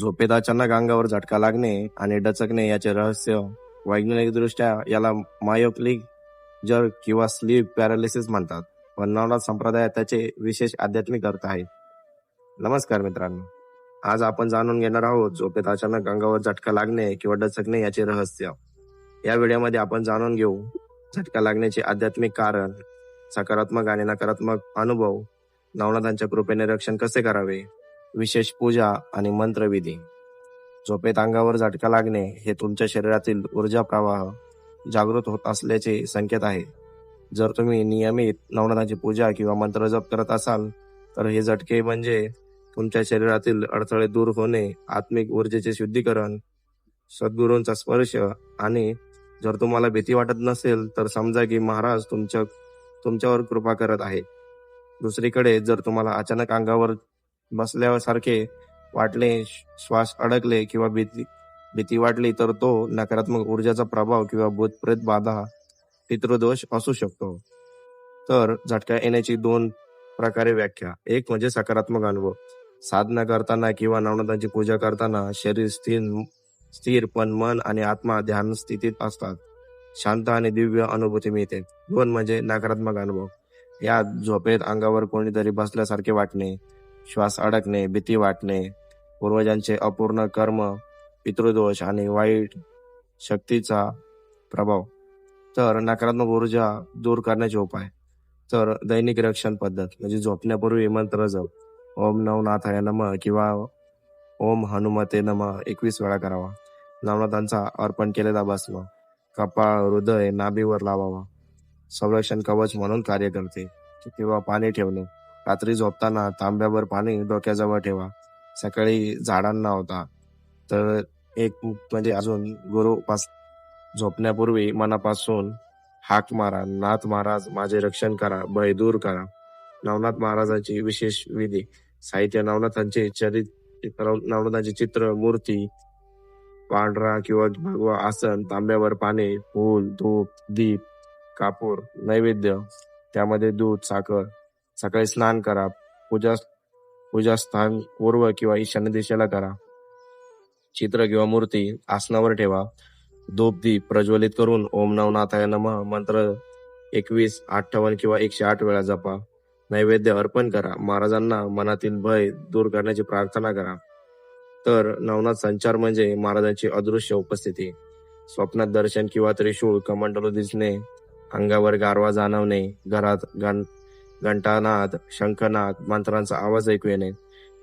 झोपेत अचानक अंगावर झटका लागणे आणि डचकणे याचे रहस्य वैज्ञानिकदृष्ट्या याला मायोक्लिक जर किंवा स्लीप पॅरालिसिस म्हणतात. पण नवनाथ संप्रदायात त्याचे विशेष आध्यात्मिक अर्थ आहेत. नमस्कार मित्रांनो. आज आपण जाणून घेणार आहोत झोपेत अचानक अंगावर झटका लागणे किंवा डचकणे याचे रहस्य. या व्हिडिओमध्ये आपण जाणून घेऊ झटका लागण्याचे आध्यात्मिक कारण सकारात्मक आणि नकारात्मक अनुभव नवनाथांच्या कृपेने रक्षण कसे करावे? विशेष पूजा आणि मंत्रविधी. झोपेत अंगावर झटका लागणे हे तुमच्या शरीरातील ऊर्जा प्रवाह जागृत होत असल्याचे संकेत आहे. जर तुम्ही नियमित नवनाथाची पूजा किंवा मंत्र जप करत असाल तर हे झटके म्हणजे तुमच्या शरीरातील अडथळे दूर होणे आत्मिक ऊर्जेचे शुद्धीकरण सद्गुरूंचा स्पर्श आणि जर तुम्हाला भीती वाटत नसेल तर समजा की महाराज तुमच्या तुमच्यावर कृपा करत आहे दुसरीकडे जर तुम्हाला अचानक अंगावर बसल्यासारखे वाटले श्वास अडकले किंवा भीती भीती वाटली तर तो नकारात्मक ऊर्जाचा प्रभाव किंवा भूतप्रेत बाधा पितृदोष असू शकतो. तर झटका येण्याची दोन प्रकारे व्याख्या. एक म्हणजे सकारात्मक अनुभव. साधना करताना किंवा नवनाथांची पूजा करताना शरीर स्थिर स्थिर पण मन आणि आत्मा ध्यान स्थितीत असतात. शांत आणि दिव्य अनुभूती मिळते. दोन म्हणजे नकारात्मक अनुभव. यात झोपेत अंगावर कोणीतरी बसल्यासारखे वाटणे श्वास अडकणे भीती वाटणे पूर्वजांचे अपूर्ण कर्म पितृदोष आणि वाईट शक्तीचा प्रभाव. तर नकारात्मक ऊर्जा दूर करण्याचे उपाय. तर दैनिक रक्षण पद्धत म्हणजे झोपण्यापूर्वी मंत्र जप. ओम नवनाथाय नम किंवा ओम हनुमते नम एकवीस वेळा करावा. नवनाथांचा अर्पण केलेला भस्म. कपाळ हृदय नाभीवर लावावा. संरक्षण कवच म्हणून कार्य करते. किंवा पाणी ठेवणे. रात्री झोपताना तांब्यावर पाणी डोक्याजवळ ठेवा. सकाळी झाडांना होता तर एक म्हणजे अजून गुरु पास झोपण्यापूर्वी मनापासून हाक मारा नाथ महाराज माझे रक्षण करा भय दूर करा. नवनाथ महाराजांची विशेष विधी. साहित्य नवनाथांचे चरित्र नवनाथांचे चित्र मूर्ती पांढरा किंवा भगवा आसन तांब्यावर पाणी फूल धूप दीप कापूर नैवेद्य त्यामध्ये दूध साखर सकाळी स्नान करा पूजा पूजा स्थान पूर्व किंवा ईशान्य दिशेला करा. चित्र किंवा मूर्ती आसनावर ठेवा. धूपदीप प्रज्वलित करून ओम नवनाथाय नम मंत्र एकवीस अठ्ठावन्न किंवा एकशे आठ वेळा जपा. नैवेद्य अर्पण करा. महाराजांना मनातील भय दूर करण्याची प्रार्थना करा. तर नवनाथ संचार म्हणजे महाराजांची अदृश्य उपस्थिती. स्वप्नात दर्शन किंवा त्रिशूळ कमंडलू दिसणे अंगावर गारवा जाणवणे घरात गण घंटानाद शंखनाद मंत्रांचा आवाज ऐकू येणे.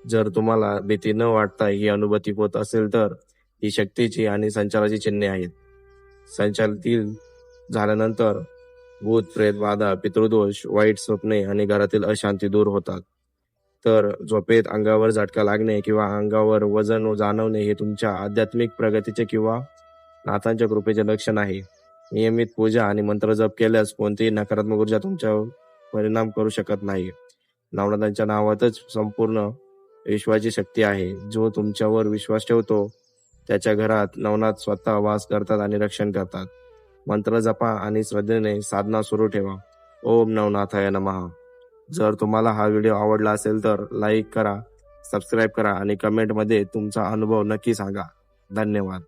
जर तुम्हाला भीती न वाटता ही अनुभूती होत असेल तर ही शक्तीची आणि संचाराची चिन्हे आहेत. संचारातील झाल्यानंतर भूत प्रेत बाधा पितृदोष वाईट स्वप्ने आणि घरातील अशांती दूर होतात. तर झोपेत अंगावर झटका लागणे किंवा अंगावर वजन जाणवणे हे तुमच्या आध्यात्मिक प्रगतीचे किंवा नाथांच्या कृपेचे लक्षण आहे. नियमित पूजा आणि मंत्र जप केल्यास कोणतीही नकारात्मक ऊर्जा तुमच्या परिणाम करू शकत नाही नवनाथांच्या नावातच संपूर्ण विश्वाची शक्ती आहे. जो तुमच्यावर विश्वास ठेवतो त्याच्या घरात नवनाथ स्वतः वास करतात आणि रक्षण करतात. मंत्र जपा आणि श्रद्धेने साधना सुरू ठेवा. ओम नवनाथाय नमः. जर तुम्हाला हा व्हिडिओ आवडला असेल तर लाईक करा सबस्क्राईब करा आणि कमेंटमध्ये तुमचा अनुभव नक्की सांगा. धन्यवाद.